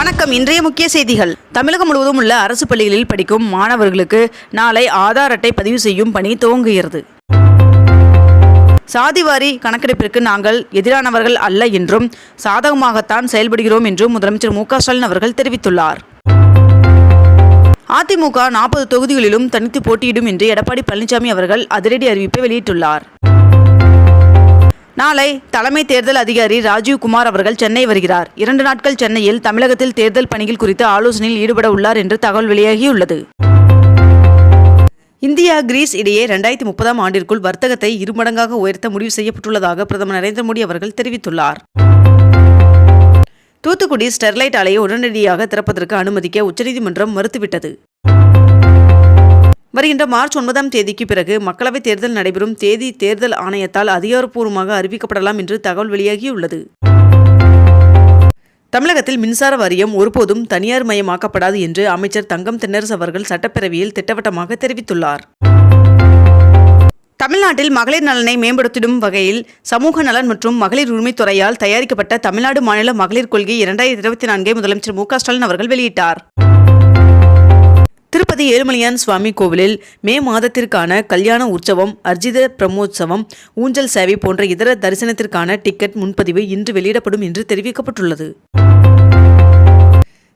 வணக்கம். இன்றைய முக்கிய செய்திகள். தமிழகம் முழுவதும் உள்ள அரசு பள்ளிகளில் படிக்கும் மாணவர்களுக்கு நாளை ஆதார் அட்டை பதிவு செய்யும் பணி துவங்குகிறது. சாதிவாரி கணக்கெடுப்பிற்கு நாங்கள் எதிரானவர்கள் அல்ல என்றும் சாதகமாகத்தான் செயல்படுகிறோம் என்றும் முதலமைச்சர் மு ஸ்டாலின் அவர்கள் தெரிவித்துள்ளார். அதிமுக நாற்பது தொகுதிகளிலும் தனித்து போட்டியிடும் என்று எடப்பாடி பழனிசாமி அவர்கள் அதிரடி அறிவிப்பை வெளியிட்டுள்ளார். நாளை தலைமை தேர்தல் அதிகாரி ராஜீவ் குமார் அவர்கள் சென்னை வருகிறார். இரண்டு நாட்கள் சென்னையில் தமிழகத்தில் தேர்தல் பணிகள் குறித்து ஆலோசனையில் ஈடுபட உள்ளார் என்று தகவல் வெளியாகியுள்ளது. இந்தியா கிரீஸ் இடையே ரெண்டாயிரத்தி முப்பதாம் ஆண்டிற்குள் வர்த்தகத்தை இருமடங்காக உயர்த்த முடிவு செய்யப்பட்டுள்ளதாக பிரதமர் நரேந்திர மோடி அவர்கள் தெரிவித்துள்ளார். தூத்துக்குடி ஸ்டெர்லைட் ஆலையை உடனடியாக திறப்பதற்கு அனுமதிக்க உச்சநீதிமன்றம் மறுத்துவிட்டது. வருகின்ற மார்ச் ஒன்பதாம் தேதிக்கு பிறகு மக்களவைத் தேர்தல் நடைபெறும் தேதி தேர்தல் ஆணையத்தால் அதிகாரப்பூர்வமாக அறிவிக்கப்படலாம் என்று தகவல் வெளியாகியுள்ளது. தமிழகத்தில் மின்சார வாரியம் ஒருபோதும் தனியார் மயமாக்கப்படாது என்று அமைச்சர் தங்கம் தென்னரசு அவர்கள் சட்டப்பேரவையில் திட்டவட்டமாக தெரிவித்துள்ளார். தமிழ்நாட்டில் மகளிர் நலனை மேம்படுத்திடும் வகையில் சமூக நலன் மற்றும் மகளிர் உரிமைத்துறையால் தயாரிக்கப்பட்ட தமிழ்நாடு மாநில மகளிர் கொள்கை இரண்டாயிரத்தி இருபத்தி நான்கை முதலமைச்சர் மு க ஸ்டாலின் அவர்கள் வெளியிட்டார். திருப்பதி ஏழுமலையான் சுவாமி கோவிலில் மே மாதத்திற்கான கல்யாண உற்சவம் அர்ஜித பிரம்மோற்சவம் ஊஞ்சல் சேவை போன்ற இதர தரிசனத்திற்கான டிக்கெட் முன்பதிவு இன்று வெளியிடப்படும் என்று தெரிவிக்கப்பட்டுள்ளது.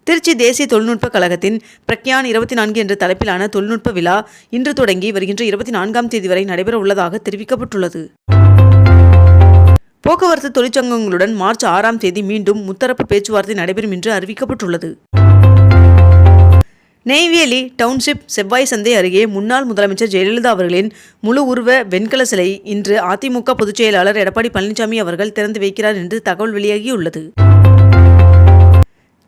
திருச்சி தேசிய தொழில்நுட்ப கழகத்தின் பிரக்யான் இருபத்தி நான்கு என்ற தலைப்பிலான தொழில்நுட்ப விழா இன்று தொடங்கி வருகின்ற இருபத்தி நான்காம் தேதி வரை நடைபெற உள்ளதாக தெரிவிக்கப்பட்டுள்ளது. போக்குவரத்து தொழிற்சங்கங்களுடன் மார்ச் ஆறாம் தேதி மீண்டும் முத்தரப்பு பேச்சுவார்த்தை நடைபெறும் என்று அறிவிக்கப்பட்டுள்ளது. நெய்வேலி டவுன்ஷிப் செவ்வாய் சந்தை அருகே முன்னாள் முதலமைச்சர் ஜெயலலிதா அவர்களின் முழு உருவ வெண்கல சிலை இன்று அதிமுக பொதுச் செயலாளர் எடப்பாடி பழனிசாமி அவர்கள் திறந்து வைக்கிறார் என்று தகவல் வெளியாகியுள்ளது.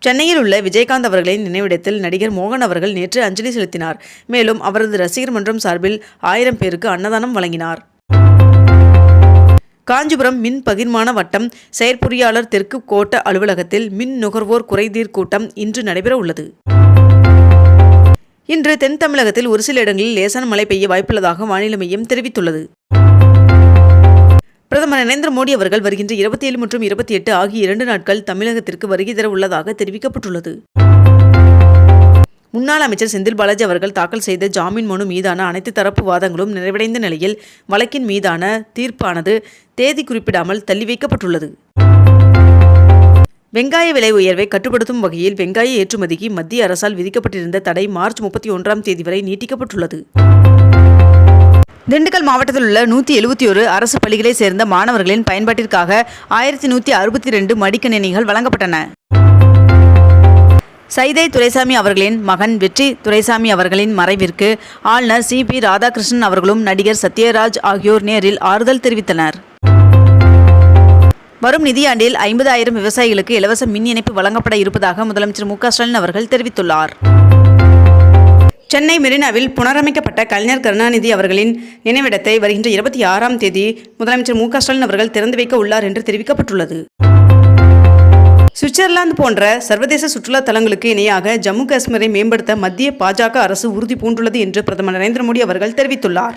சென்னையில் உள்ள விஜயகாந்த் அவர்களின் நினைவிடத்தில் நடிகர் மோகன் அவர்கள் நேற்று அஞ்சலி செலுத்தினார். மேலும் அவரது ரசிகர் மன்றம் சார்பில் ஆயிரம் பேருக்கு அன்னதானம் வழங்கினார். காஞ்சிபுரம் மின் பகிர்மான வட்டம் செயற்பொறியாளர் தெற்கு கோட்ட அலுவலகத்தில் மின் நுகர்வோர் குறைதீர் கூட்டம் இன்று நடைபெற உள்ளது இன்று தென் தமிழகத்தில் ஒரு சில இடங்களில் லேசான மழை பெய்ய வாய்ப்புள்ளதாக வானிலை மையம் தெரிவித்துள்ளது. பிரதமர் நரேந்திர மோடி அவர்கள் வருகின்ற இருபத்தி ஏழு மற்றும் இருபத்தி எட்டு ஆகிய இரண்டு நாட்கள் தமிழகத்திற்கு வருகை தர உள்ளதாக தெரிவிக்கப்பட்டுள்ளது. முன்னாள் அமைச்சர் செந்தில் பாலாஜி அவர்கள் தாக்கல் செய்த ஜாமீன் மனு மீதான அனைத்து தரப்பு வாதங்களும் நிறைவடைந்த நிலையில் வழக்கின் மீதான தீர்ப்பானது தேதி குறிப்பிடாமல் தள்ளி வைக்கப்பட்டுள்ளது வெங்காய விலை உயர்வை கட்டுப்படுத்தும் வகையில் வெங்காய ஏற்றுமதிக்கு மத்திய அரசால் விதிக்கப்பட்டிருந்த தடை மார்ச் முப்பத்தி ஒன்றாம் தேதி வரை நீட்டிக்கப்பட்டுள்ளது. திண்டுக்கல் மாவட்டத்தில் உள்ள நூற்றி எழுபத்தி ஒரு அரசு பள்ளிகளைச் சேர்ந்த மாணவர்களின் பயன்பாட்டிற்காக ஆயிரத்தி நூற்றி அறுபத்தி ரெண்டு மடிக்கணினிகள் வழங்கப்பட்டன. சைதை துரைசாமி அவர்களின் மகன் வெற்றி துரைசாமி அவர்களின் மறைவிற்கு ஆளுநர் சி பி ராதாகிருஷ்ணன் அவர்களும் நடிகர் சத்யராஜ் ஆகியோர் நேரில் ஆறுதல் தெரிவித்தனர். வரும் நிதியாண்டில் ஐம்பதாயிரம் விவசாயிகளுக்கு இலவச மின் இணைப்பு வழங்கப்பட இருப்பதாக முதலமைச்சர் மு ஸ்டாலின் அவர்கள் தெரிவித்துள்ளார். சென்னை மெரினாவில் புனரமைக்கப்பட்ட கலைஞர் கருணாநிதி அவர்களின் நினைவிடத்தை வருகின்ற இருபத்தி ஆறாம் தேதி முதலமைச்சர் மு ஸ்டாலின் அவர்கள் திறந்து வைக்க உள்ளார் என்று தெரிவிக்கப்பட்டுள்ளது. சுவிட்சர்லாந்து போன்ற சர்வதேச சுற்றுலா தலங்களுக்கு இணையாக ஜம்மு காஷ்மீரை மேம்படுத்த மத்திய பாஜக அரசு உறுதி பூண்டுள்ளது என்று பிரதமர் நரேந்திர மோடி அவர்கள் தெரிவித்துள்ளார்.